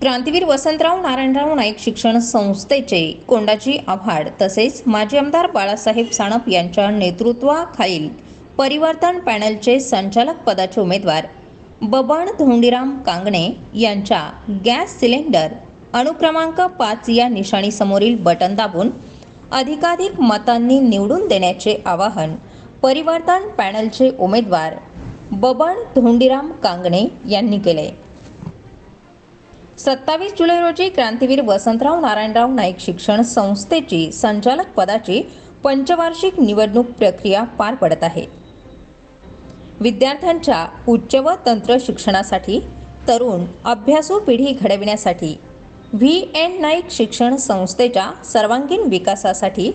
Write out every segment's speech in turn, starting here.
क्रांतीवीर वसंतराव नारायणराव नाईक शिक्षण संस्थेचे कोंडाजी आव्हाड तसेच माजी आमदार बाळासाहेब साणप यांच्या नेतृत्वाखालील परिवर्तन पॅनलचे संचालक पदाचे उमेदवार बबन धोंडीराम कांगणे यांच्या गॅस सिलेंडर अनुक्रमांक पाच या निशाणीसमोरील बटन दाबून अधिकाधिक मतांनी निवडून देण्याचे आवाहन परिवर्तन पॅनलचे उमेदवार बबन धोंडीराम कांगणे यांनी केले. सत्तावीस जुलै रोजी क्रांतीवीर वसंतराव नारायणराव नाईक शिक्षण संस्थेची संचालक पदाची पंचवार्षिक निवडणूक प्रक्रिया पार पडत आहे. विद्यार्थ्यांच्या उच्च व तंत्र शिक्षणासाठी तरुण अभ्यासू पिढी घडविण्यासाठी व्ही एन नाईक शिक्षण संस्थेच्या सर्वांगीण विकासासाठी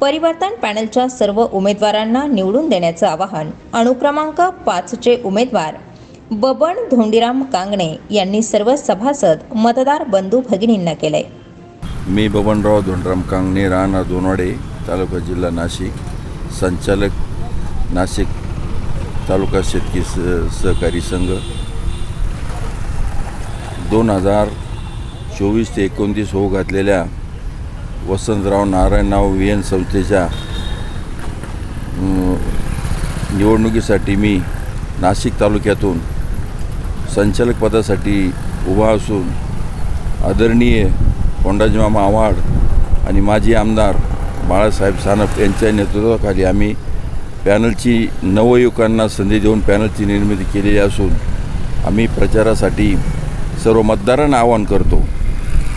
परिवर्तन पॅनलच्या सर्व उमेदवारांना निवडून देण्याचं आवाहन. अणुक्रमांक पाचचे उमेदवार बबन धोंडीराम कांगणे यांनी सर्व सभासद मतदार बंधू भगिनींना केलंय. मी बबनराव धोंडराम कांगणे राहणार दोनवाडे तालुका जिल्हा नाशिक संचालक नाशिक तालुका शेतकी स सहकारी संघ. दोन हजार चोवीस ते एकोणतीस होऊ घातलेल्या वसंतराव नारायणराव व्ही एन संस्थेच्या निवडणुकीसाठी मी नाशिक तालुक्यातून संचालक पदासाठी उभा असून आदरणीय कोंडाजी मामा आव्हाड आणि माजी आमदार बाळासाहेब सानप यांच्या नेतृत्वाखाली आम्ही पॅनलची नवयुवकांना संधी देऊन पॅनलची निर्मिती केलेली असून आम्ही प्रचारासाठी सर्व मतदारांना आवाहन करतो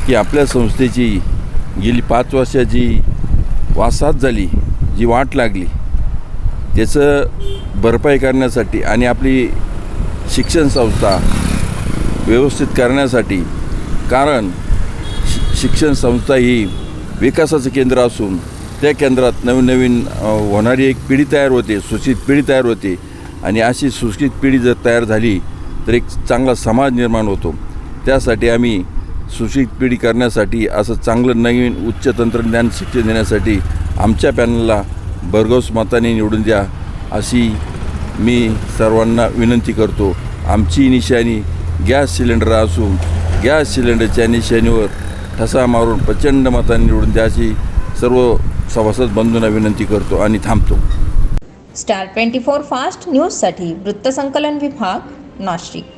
की आपल्या संस्थेची गेली पाच वर्षाची वासात झाली जी वाट लागली त्याचं भरपाई करण्यासाठी आणि आपली शिक्षण संस्था व्यवस्थित करण्यासाठी कारण शिक्षण संस्था ही विकासाचं केंद्र असून त्या केंद्रात नवीन नवीन होणारी एक पिढी तयार होते सुशिक्षित पिढी तयार होते आणि अशी सुशिक्षित पिढी जर तयार झाली तर एक चांगला समाज निर्माण होतो. त्यासाठी आम्ही सुशिक्षित पिढी करण्यासाठी असं चांगलं नवीन उच्च तंत्रज्ञान शिक्षण देण्यासाठी आमच्या पॅनलला भरघोस मताने निवडून द्या अशी मी सर्वांना विनंती करतो आमची निशाणी गॅस सिलेंडर असून गॅस सिलेंडरच्या निशाणीवर ठसा मारून प्रचंड मतांनी निवडून द्याची सर्व सभासद बंधूंना विनंती करतो आणि थांबतो. स्टार ट्वेंटी फोर फास्ट न्यूजसाठी वृत्तसंकलन विभाग नाशिक.